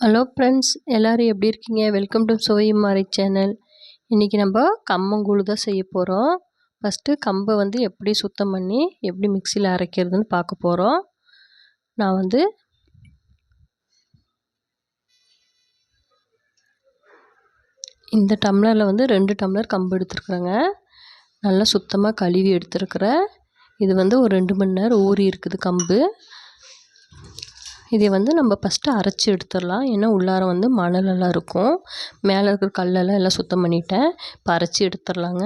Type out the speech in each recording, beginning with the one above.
Hello friends எல்லோரும் எப்படி இருக்கீங்க? வெல்கம் டு சோயி மாரி சேனல் இன்றைக்கி நம்ம கம்மங்கூழ் தான் செய்ய போகிறோம் ஃபஸ்ட்டு கம்பை வந்து எப்படி சுத்தம் பண்ணி எப்படி மிக்சியில் அரைக்கிறதுன்னு பார்க்க போகிறோம் நான் வந்து இந்த டம்ளரில் வந்து ரெண்டு டம்ளர் கம்பு எடுத்துருக்குறேங்க. நல்லா சுத்தமாக கழுவி எடுத்துருக்குறேன். இது வந்து ஒரு ரெண்டு மணி நேரம் ஊறி இருக்குது கம்பு. இதை வந்து நம்ம ஃபஸ்ட்டு அரைச்சி எடுத்துடலாம். ஏன்னா உள்ளார வந்து மணலெல்லாம் இருக்கும். மேலே இருக்கிற கல்லெல்லாம் எல்லாம் சுத்தம் பண்ணிட்டேன். இப்போ அரைச்சி எடுத்துடலாங்க.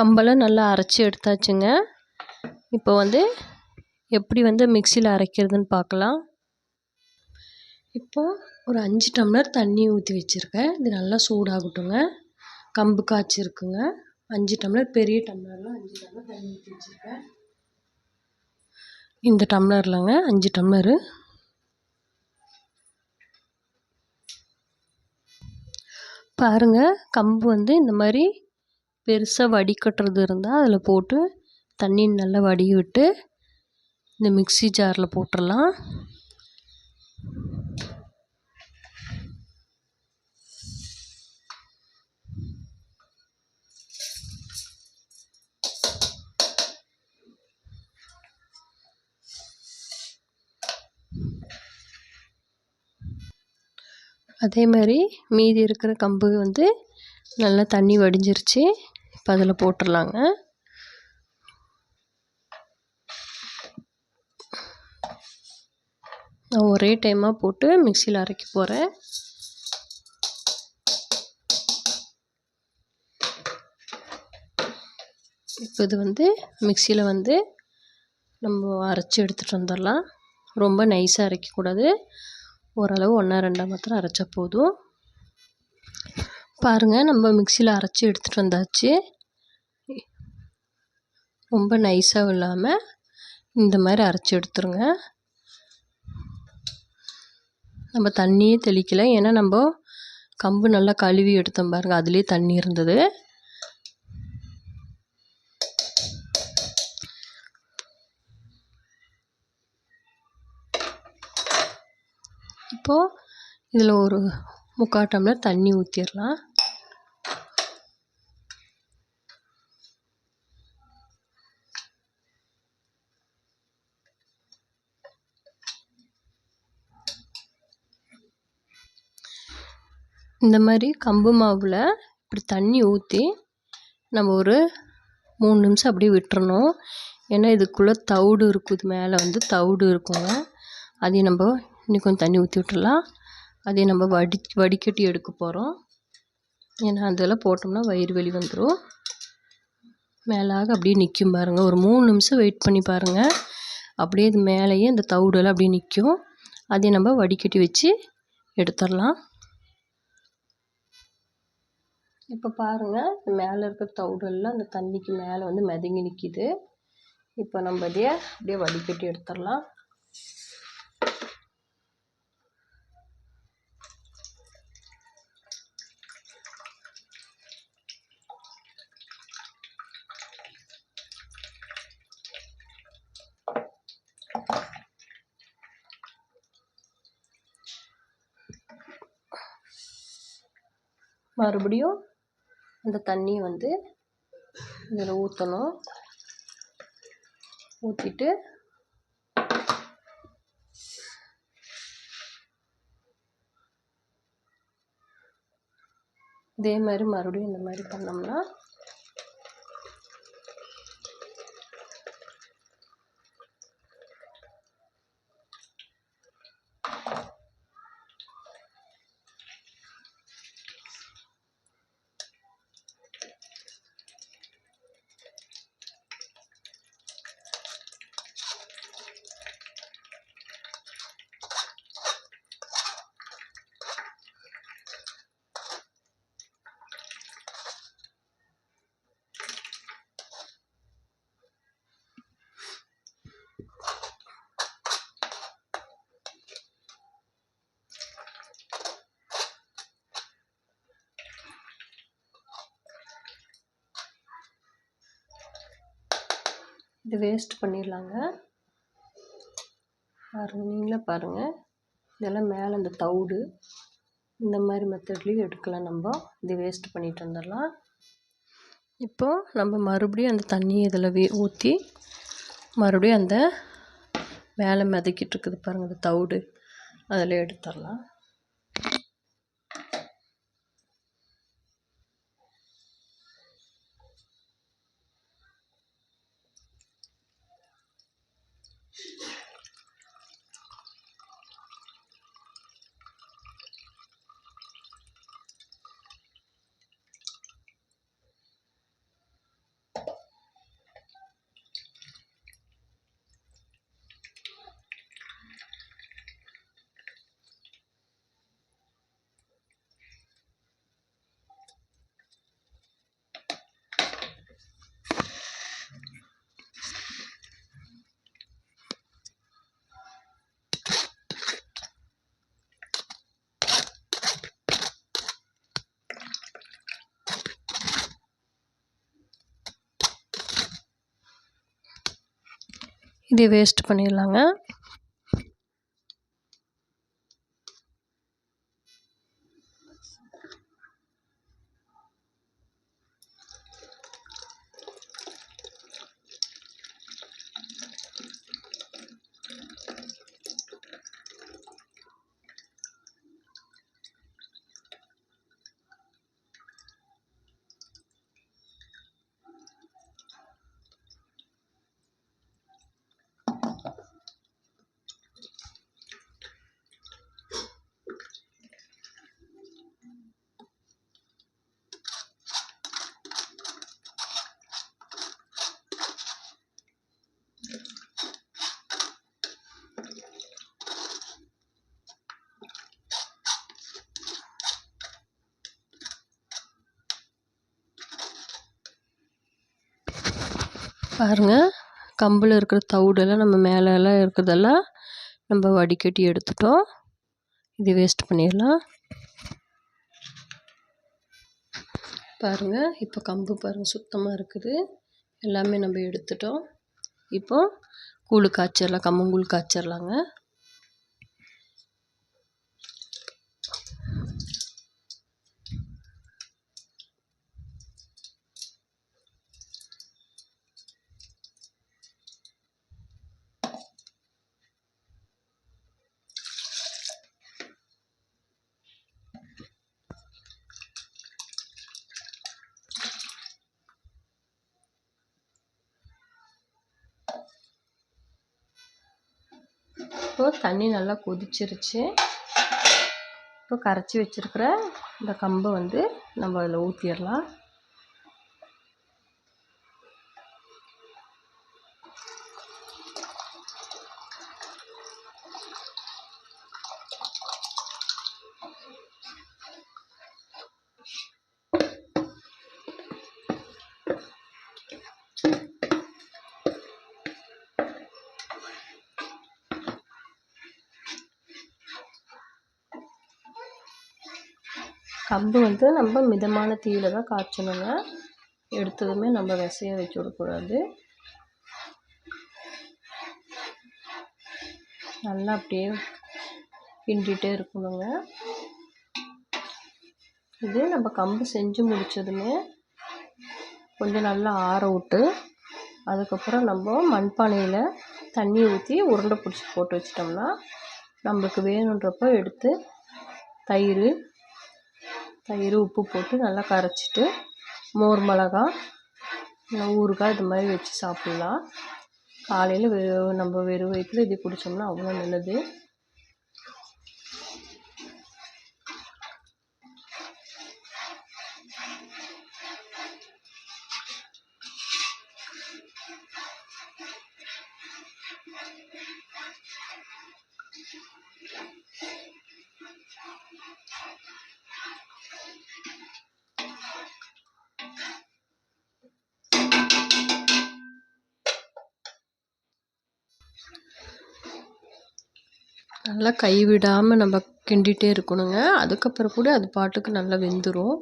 கம்பெல்லாம் நல்லா அரைச்சி எடுத்தாச்சுங்க. இப்போ வந்து எப்படி வந்து மிக்சியில் அரைக்கிறதுன்னு பார்க்கலாம். இப்போ ஒரு அஞ்சு டம்ளர் தண்ணி ஊற்றி வச்சுருக்கேன். இது நல்லா சூடாகட்டுங்க. கம்பு காய்ச்சிருக்குங்க அஞ்சு டம்ளர் பெரிய டம்ளரில் அஞ்சு டம்ளர் தண்ணி ஊற்றி வச்சுருக்கேன். இந்த டம்ளர்லங்க அஞ்சு டம்ளரு. பாருங்கள் கம்பு வந்து இந்த மாதிரி பெருசாக வடிகட்டுறது இருந்தால் அதில் போட்டு தண்ணி நல்லா வடிய விட்டு இந்த மிக்சி ஜாரில் போட்டுடலாம் அதே மாதிரி மீதி இருக்கிற கம்பு வந்து நல்லா தண்ணி வடிஞ்சிருச்சு. இப்போ அதில் போட்டுடலாங்க. நான் ஒரே டைமாக போட்டு மிக்சியில் அரைக்க போகிறேன் இப்போ இது வந்து மிக்சியில் வந்து நம்ம அரைச்சி எடுத்துகிட்டு வந்துடலாம். ரொம்ப நைஸாக அரைக்கக்கூடாது. ஓரளவு ஒன்றா ரெண்டாக மாத்திரம் அரைச்சா போதும். பாருங்கள் நம்ம மிக்சியில் அரைச்சி எடுத்துகிட்டு வந்தாச்சு. ரொம்ப நைஸாகவும் இல்லாமல் இந்த மாதிரி அரைச்சி எடுத்துருங்க. நம்ம தண்ணியே தெளிக்கலை. ஏன்னா நம்ம கம்பு நல்லா கழுவி எடுத்தோம் பாருங்கள் அதுலேயே தண்ணி இருந்தது. இப்போது இதில் ஒரு முக்கால் டம்ளர் தண்ணி ஊற்றிடலாம் இந்த மாதிரி கம்பு மாவில் இப்படி தண்ணி ஊற்றி நம்ம ஒரு மூணு நிமிஷம் அப்படியே விட்டுறணும். ஏன்னா இதுக்குள்ளே தவிடு இருக்குது மேலே வந்து தவிடு இருக்குங்க. அதையும் நம்ம இன்னும் கொஞ்சம் தண்ணி ஊற்றி விட்டுறலாம். அதையும் நம்ம வடி வடிகட்டி எடுக்க போகிறோம் ஏன்னா அதெல்லாம் போட்டோம்னா வயிறு வலி வந்துடும் மேலாக அப்படியே நிற்கும் பாருங்கள் ஒரு மூணு நிமிஷம் வெயிட் பண்ணி பாருங்கள் அப்படியே இது மேலேயே இந்த தவிடெல்லாம் அப்படியே நிற்கும் அதையும் நம்ம வடிகட்டி வச்சு எடுத்துடலாம். இப்போ பாருங்கள் மேலே இருக்கிற தவிடெல்லாம் அந்த தண்ணிக்கு மேலே வந்து மிதங்கி நிற்கிது இப்போ நம்ம இதையே அப்படியே வடிகட்டி எடுத்துடலாம். மறுபடியும் அந்த தண்ணியை வந்து இதில் ஊற்றணும் ஊற்றிட்டு இதே மாதிரி மறுபடியும் இந்த மாதிரி பண்ணோம்னா இது வேஸ்ட் பண்ணிடலாங்க. பாருங்கள் நீங்களே பாருங்கள் இதெல்லாம் மேலே இந்த தவிடு இந்த மாதிரி மெத்தட்லேயும் எடுக்கலாம் நம்ம. இது வேஸ்ட் பண்ணிட்டு வந்துடலாம். இப்போது நம்ம மறுபடியும் அந்த தண்ணியை இதில் வே ஊற்றி மறுபடியும் அந்த மேலே மிதக்கிட்டு இருக்குது பாருங்கள் அந்த தவிடு. அதில் எடுத்துடலாம். இதை வேஸ்ட் பண்ணிடலாங்க. பாருங்கள் கம்பில் இருக்கிற தவிடெல்லாம் நம்ம மேலெல்லாம் இருக்கிறதெல்லாம் நம்ம வடிகட்டி எடுத்துட்டோம். இது வேஸ்ட் பண்ணிடலாம். பாருங்கள் இப்போ கம்பு பாருங்கள் சுத்தமாக இருக்குது. எல்லாமே நம்ம எடுத்துட்டோம். இப்போ கூழ் காய்ச்சிடலாம் கம்மங்கூழ் காய்ச்சிடலாங்க இப்போ தண்ணி நல்லா கொதிச்சிருச்சு. இப்போ கரைச்சி வச்சிருக்கிற இந்த கம்பை வந்து நம்ம அதில் ஊற்றிடலாம் கம்பு வந்து நம்ம மிதமான தீயில் தான் காய்ச்சணுங்க. எடுத்ததுமே நம்ம விசைய வச்சு விடக்கூடாது. நல்லா அப்படியே கிண்டிகிட்டே இருக்கணுங்க. இது நம்ம கம்பு செஞ்சு முடித்ததுமே கொஞ்சம் நல்லா ஆற விட்டு அதுக்கப்புறம் நம்ம மண்பானையில் தண்ணி ஊற்றி உருண்டை பிடிச்சி போட்டு வச்சிட்டோம்னா நம்மளுக்கு வேணுன்றப்போ எடுத்து தயிர் தயிர் உப்பு போட்டு நல்லா கரைச்சிட்டு மோர் மிளகா ஊறுகாய் இது மாதிரி வச்சு சாப்பிட்லாம். காலையில் வெ நம்ம வெறும் வயித்தில் இது குடித்தோம்னா அவ்வளோ நல்லது. நல்லா கைவிடாமல் நம்ம கிண்டிகிட்டே இருக்கணுங்க. அதுக்கப்புறம் கூட அது பாட்டுக்கு நல்லா வெந்துடும்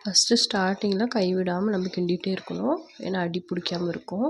ஃபஸ்ட்டு ஸ்டார்டிங்கில் கைவிடாமல் நம்ம கிண்டிகிட்டே இருக்கணும். ஏன்னா அடி பிடிக்காம இருக்கும்.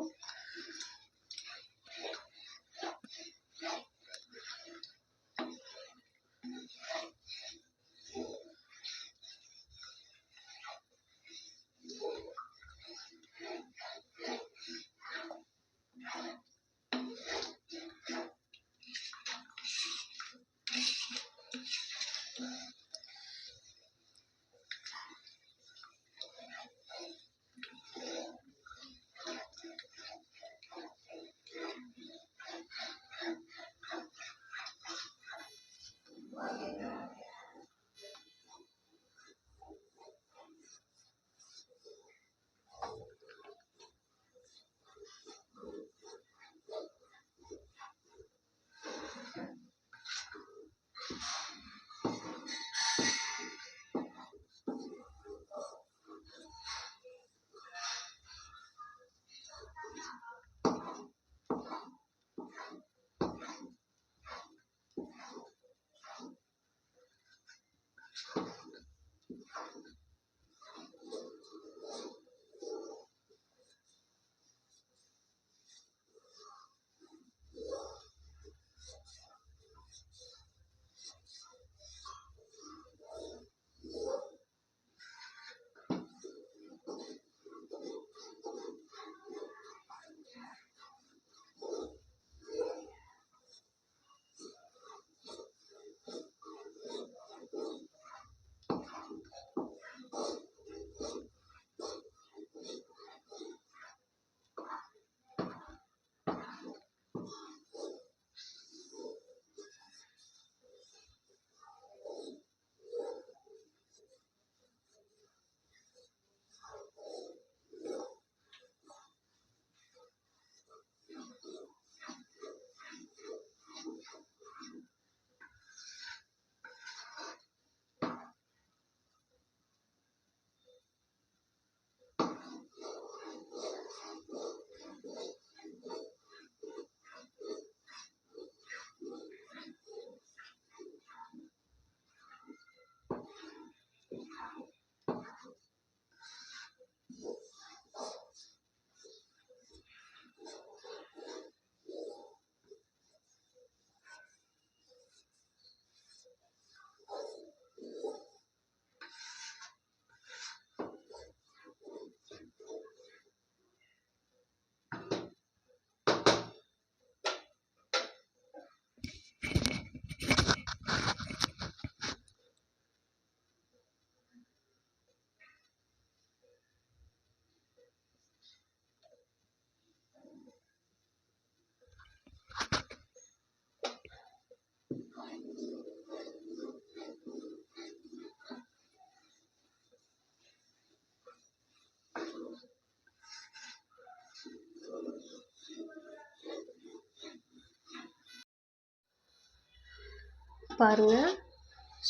பாருங்கள்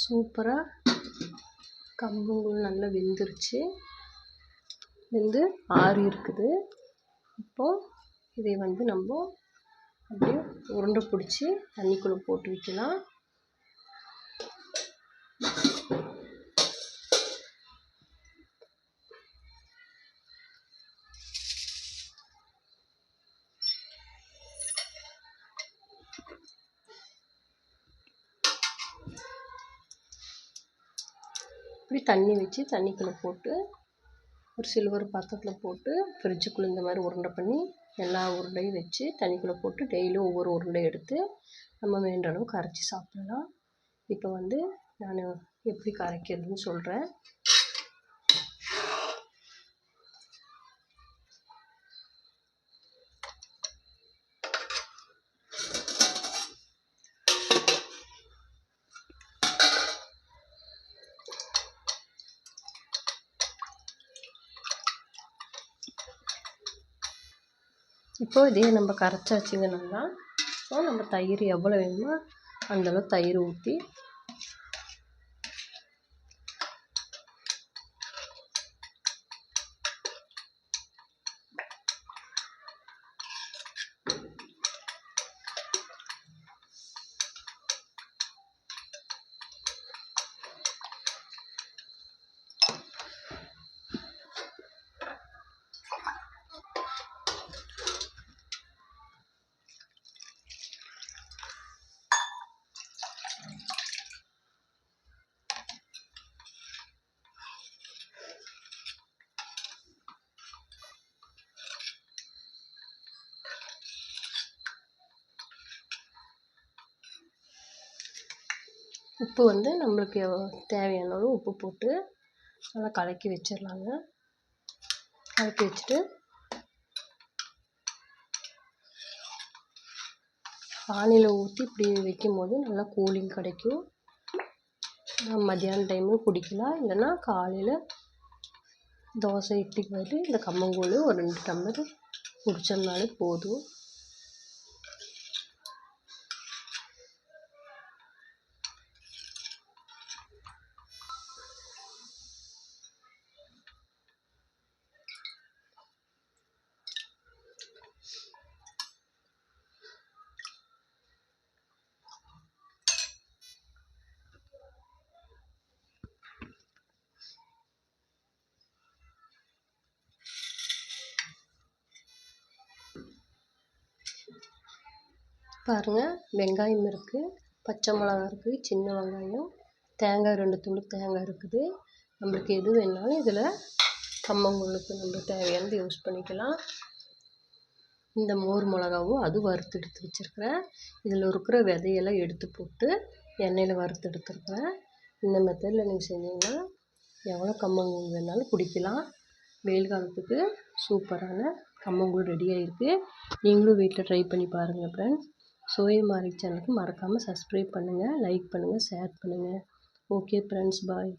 சூப்பராக கம்பங்கள் நல்லா வெந்துருச்சு. வெந்து ஆறி இருக்குது. இப்போது இதை வந்து நம்ம அப்படியே உருண்டை பிடிச்சி தண்ணிக்குள்ளே போட்டு வைக்கலாம். தண்ணி வச்சு தண்ணிக்குள்ளே போட்டு ஒரு சில்வர் பாத்திரத்தில் போட்டு ஃப்ரிட்ஜுக்குள்ளே இந்த மாதிரி உருண்டை பண்ணி எல்லா உருண்டையும் வச்சு தண்ணிக்குள்ளே போட்டு டெய்லியும் ஒவ்வொரு உருண்டையை எடுத்து நம்ம வேண்ட அளவுக்கு கரைச்சி சாப்பிட்லாம். இப்போ வந்து நான் எப்படி கரைக்கிறதுன்னு சொல்கிறேன் இப்போ இதே நம்ம கரைச்சாச்சுங்க நல்லா ஸோ நம்ம தயிர் எவ்வளோ வேணுமோ அந்தளவு தயிர் ஊற்றி உப்பு வந்து நம்மளுக்கு தேவையான அளவு உப்பு போட்டு நல்லா கலக்கி வச்சிடலாங்க. கலக்கி வச்சுட்டு பானையில் ஊற்றி இப்படி வைக்கும்போது நல்லா கூலிங் கிடைக்கும். மத்தியான டைமும் குடிக்கலாம். இல்லைன்னா காலையில் தோசை இட்லிக்கு பதில் இந்த கம்மங்கூழ் ஒரு ரெண்டு டம்ளர் குடித்தோம்னாலே போதும். பாருங்கள் வெங்காயம் இருக்குது பச்சை மிளகா இருக்குது சின்ன வெங்காயம் தேங்காய் ரெண்டு துண்டு தேங்காய் இருக்குது. நம்மளுக்கு எது வேணாலும் இதில் கம்மங்கூழுக்கு நம்ம தேவையானது யூஸ் பண்ணிக்கலாம். இந்த மோர் மிளகாவும் அது வறுத்து எடுத்து வச்சுருக்கிறேன். இதில் இருக்கிற விதையெல்லாம் எடுத்து போட்டு எண்ணெயில் வறுத்து எடுத்துருக்கிறேன். இந்த மெத்தடில் நீங்கள் செஞ்சீங்கன்னா எவ்வளோ கம்மங்கூழ் வேணாலும் குடிக்கலாம். வெயில் காலத்துக்கு சூப்பரான கம்மங்கூழ் ரெடி ஆகிருக்கு நீங்களும் வீட்டில் ட்ரை பண்ணி பாருங்கள் ஃப்ரெண்ட்ஸ் சோயமாரி சேனலுக்கு மறக்காமல் சப்ஸ்கிரைப் பண்ணுங்கள் லைக் பண்ணுங்கள் ஷேர் பண்ணுங்கள் ஓகே ஃப்ரெண்ட்ஸ் பாய்